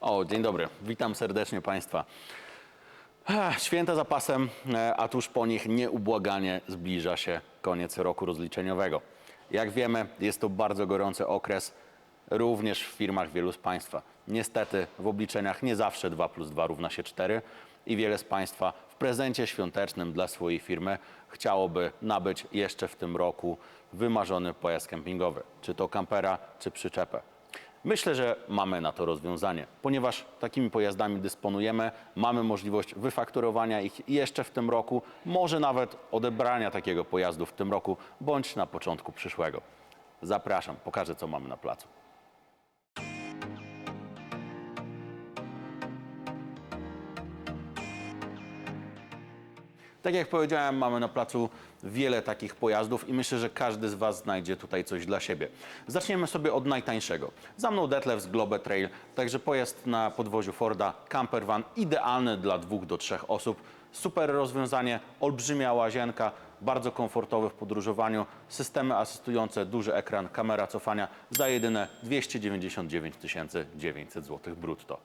O, dzień dobry. Witam serdecznie Państwa. Święta za pasem, e, a tuż po nich nieubłaganie zbliża się koniec roku rozliczeniowego. Jak wiemy, jest to bardzo gorący okres, również w firmach wielu z Państwa. Niestety w obliczeniach nie zawsze 2 plus 2 równa się 4 i wiele z Państwa w prezencie świątecznym dla swojej firmy chciałoby nabyć jeszcze w tym roku wymarzony pojazd kempingowy, czy to kampera, czy przyczepę. Myślę, że mamy na to rozwiązanie, ponieważ takimi pojazdami dysponujemy, mamy możliwość wyfakturowania ich jeszcze w tym roku, może nawet odebrania takiego pojazdu w tym roku, bądź na początku przyszłego. Zapraszam, pokażę co mamy na placu. Tak jak powiedziałem, mamy na placu wiele takich pojazdów i myślę, że każdy z Was znajdzie tutaj coś dla siebie. Zaczniemy sobie od najtańszego. Za mną Detlef z Globe Trail, także pojazd na podwoziu Forda, camper van, idealny dla dwóch do trzech osób. Super rozwiązanie, olbrzymia łazienka, bardzo komfortowy w podróżowaniu, systemy asystujące, duży ekran, kamera cofania za jedyne 299 900 zł brutto.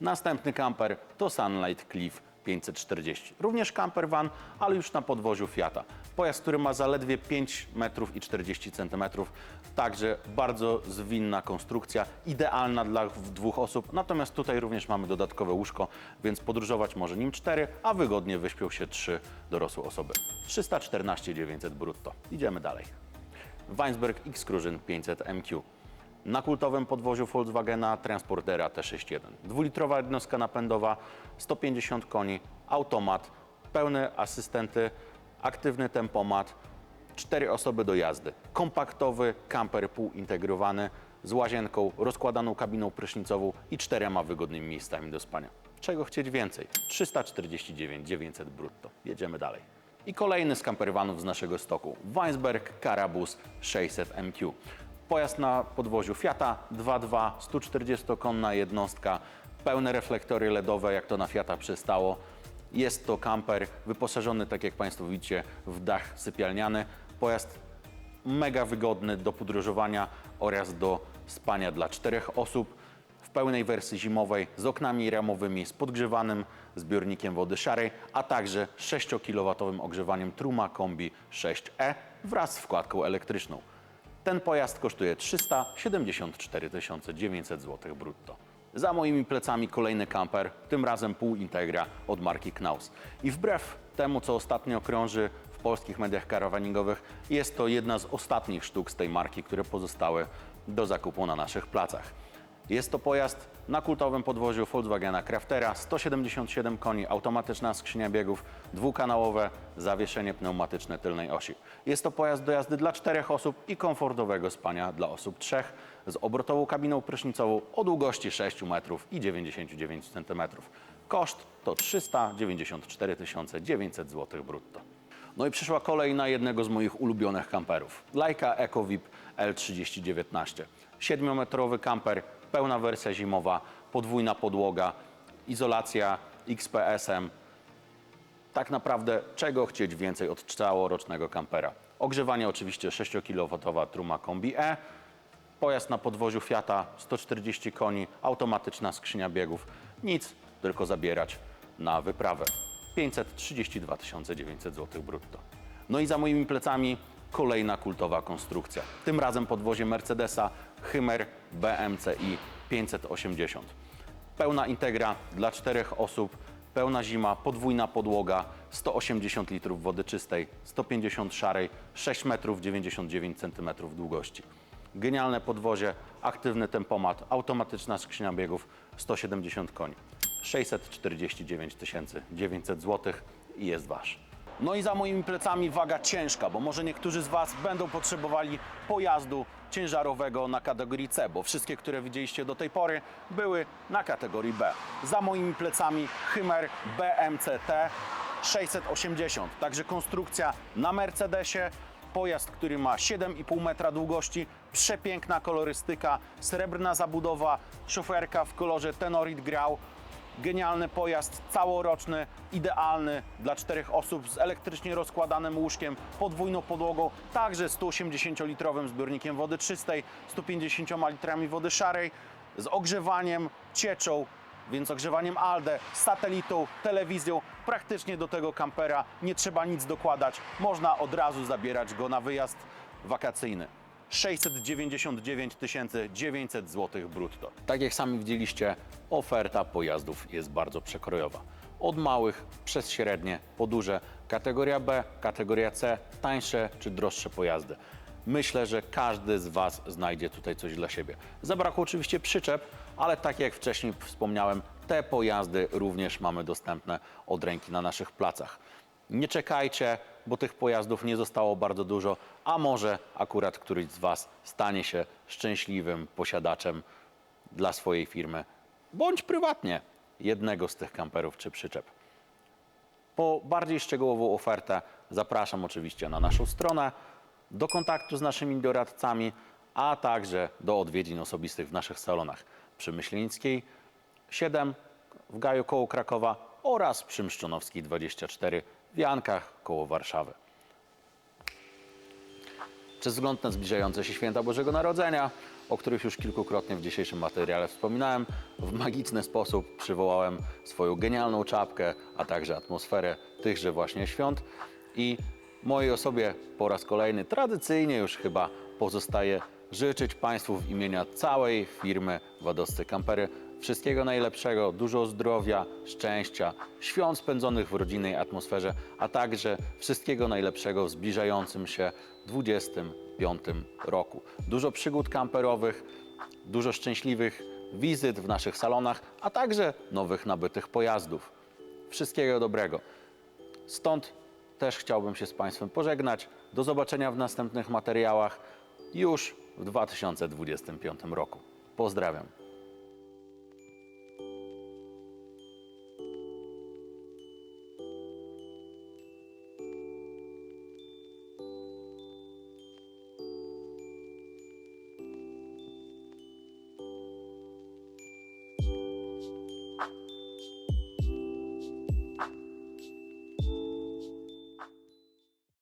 Następny kamper to Sunlight Cliff 540. Również camper van, ale już na podwoziu Fiata. Pojazd, który ma zaledwie 5 metrów i 40 centymetrów. Także bardzo zwinna konstrukcja, idealna dla dwóch osób. Natomiast tutaj również mamy dodatkowe łóżko, więc podróżować może nim 4, a wygodnie wyśpią się 3 dorosłe osoby. 314 900 brutto. Idziemy dalej. Weinsberg X-Cruisin 500 MQ. Na kultowym podwoziu Volkswagena Transportera T61. Dwulitrowa jednostka napędowa, 150 koni, automat, pełne asystenty, aktywny tempomat, cztery osoby do jazdy. Kompaktowy kamper półintegrowany z łazienką, rozkładaną kabiną prysznicową i czterema wygodnymi miejscami do spania. Czego chcieć więcej? 349 900 brutto. Jedziemy dalej. I kolejny z campervanów z naszego stoku. Weinsberg Carabus 600 MQ. Pojazd na podwoziu Fiata 2.2, 140-konna jednostka, pełne reflektory LEDowe, jak to na Fiata przystało. Jest to kamper wyposażony, tak jak Państwo widzicie, w dach sypialniany. Pojazd mega wygodny do podróżowania oraz do spania dla czterech osób. W pełnej wersji zimowej z oknami ramowymi, z podgrzewanym zbiornikiem wody szarej, a także 6 kW ogrzewaniem Truma Kombi 6e wraz z wkładką elektryczną. Ten pojazd kosztuje 374 900 zł brutto. Za moimi plecami kolejny kamper, tym razem pół Integra od marki Knaus. I wbrew temu, co ostatnio krąży w polskich mediach karawaningowych, jest to jedna z ostatnich sztuk z tej marki, które pozostały do zakupu na naszych placach. Jest to pojazd na kultowym podwoziu Volkswagena Craftera, 177 koni, automatyczna skrzynia biegów, dwukanałowe zawieszenie pneumatyczne tylnej osi. Jest to pojazd do jazdy dla czterech osób i komfortowego spania dla osób trzech z obrotową kabiną prysznicową o długości 6 metrów i 99 centymetrów. Koszt to 394 900 zł brutto. No i przyszła kolej na jednego z moich ulubionych kamperów. Leica EcoVip L3019. 7-metrowy kamper, pełna wersja zimowa, podwójna podłoga, izolacja XPS-em. Tak naprawdę czego chcieć więcej od całorocznego kampera? Ogrzewanie oczywiście 6 kW Truma Kombi E, Pojazd na podwoziu Fiata, 140 koni, automatyczna skrzynia biegów. Nic, tylko zabierać na wyprawę. 532 900 zł brutto. No i za moimi plecami kolejna kultowa konstrukcja. Tym razem podwozie Mercedesa Hymer BMCi 580. Pełna integra dla czterech osób, pełna zima, podwójna podłoga, 180 litrów wody czystej, 150 szarej, 6 metrów 99 centymetrów długości. Genialne podwozie, aktywny tempomat, automatyczna skrzynia biegów, 170 koni. 649 900 zł i jest wasz. No i za moimi plecami waga ciężka, bo może niektórzy z Was będą potrzebowali pojazdu ciężarowego na kategorii C, bo wszystkie, które widzieliście do tej pory, były na kategorii B. Za moimi plecami Hymer BMCT 680, także konstrukcja na Mercedesie, pojazd, który ma 7,5 metra długości, przepiękna kolorystyka, srebrna zabudowa, szoferka w kolorze Tenorid Grau, Genialny pojazd, całoroczny, idealny dla czterech osób z elektrycznie rozkładanym łóżkiem, podwójną podłogą, także 180-litrowym zbiornikiem wody czystej, 150 litrami wody szarej z ogrzewaniem, cieczą, więc ogrzewaniem ALDE, satelitą, telewizją, praktycznie do tego kampera nie trzeba nic dokładać. Można od razu zabierać go na wyjazd wakacyjny. 699 900 zł brutto. Tak jak sami widzieliście, oferta pojazdów jest bardzo przekrojowa. Od małych przez średnie po duże, kategoria B, kategoria C, tańsze czy droższe pojazdy. Myślę, że każdy z Was znajdzie tutaj coś dla siebie. Zabrakło oczywiście przyczep, ale tak jak wcześniej wspomniałem, te pojazdy również mamy dostępne od ręki na naszych placach. Nie czekajcie, bo tych pojazdów nie zostało bardzo dużo, a może akurat któryś z Was stanie się szczęśliwym posiadaczem dla swojej firmy, bądź prywatnie jednego z tych kamperów czy przyczep. Po bardziej szczegółową ofertę zapraszam oczywiście na naszą stronę, do kontaktu z naszymi doradcami, a także do odwiedzin osobistych w naszych salonach przy Myślenickiej 7 w Gaju koło Krakowa oraz przy Mszczonowskiej 24 w Jankach koło Warszawy. Przez wzgląd na zbliżające się święta Bożego Narodzenia, o których już kilkukrotnie w dzisiejszym materiale wspominałem, w magiczny sposób przywołałem swoją genialną czapkę, a także atmosferę tychże właśnie świąt i mojej osobie po raz kolejny, tradycyjnie już chyba pozostaje życzyć Państwu w imienia całej firmy Wadowscy Kampery wszystkiego najlepszego, dużo zdrowia, szczęścia, świąt spędzonych w rodzinnej atmosferze, a także wszystkiego najlepszego w zbliżającym się 25 roku. Dużo przygód kamperowych, dużo szczęśliwych wizyt w naszych salonach, a także nowych nabytych pojazdów. Wszystkiego dobrego. Stąd też chciałbym się z Państwem pożegnać. Do zobaczenia w następnych materiałach już w 2025 roku. Pozdrawiam.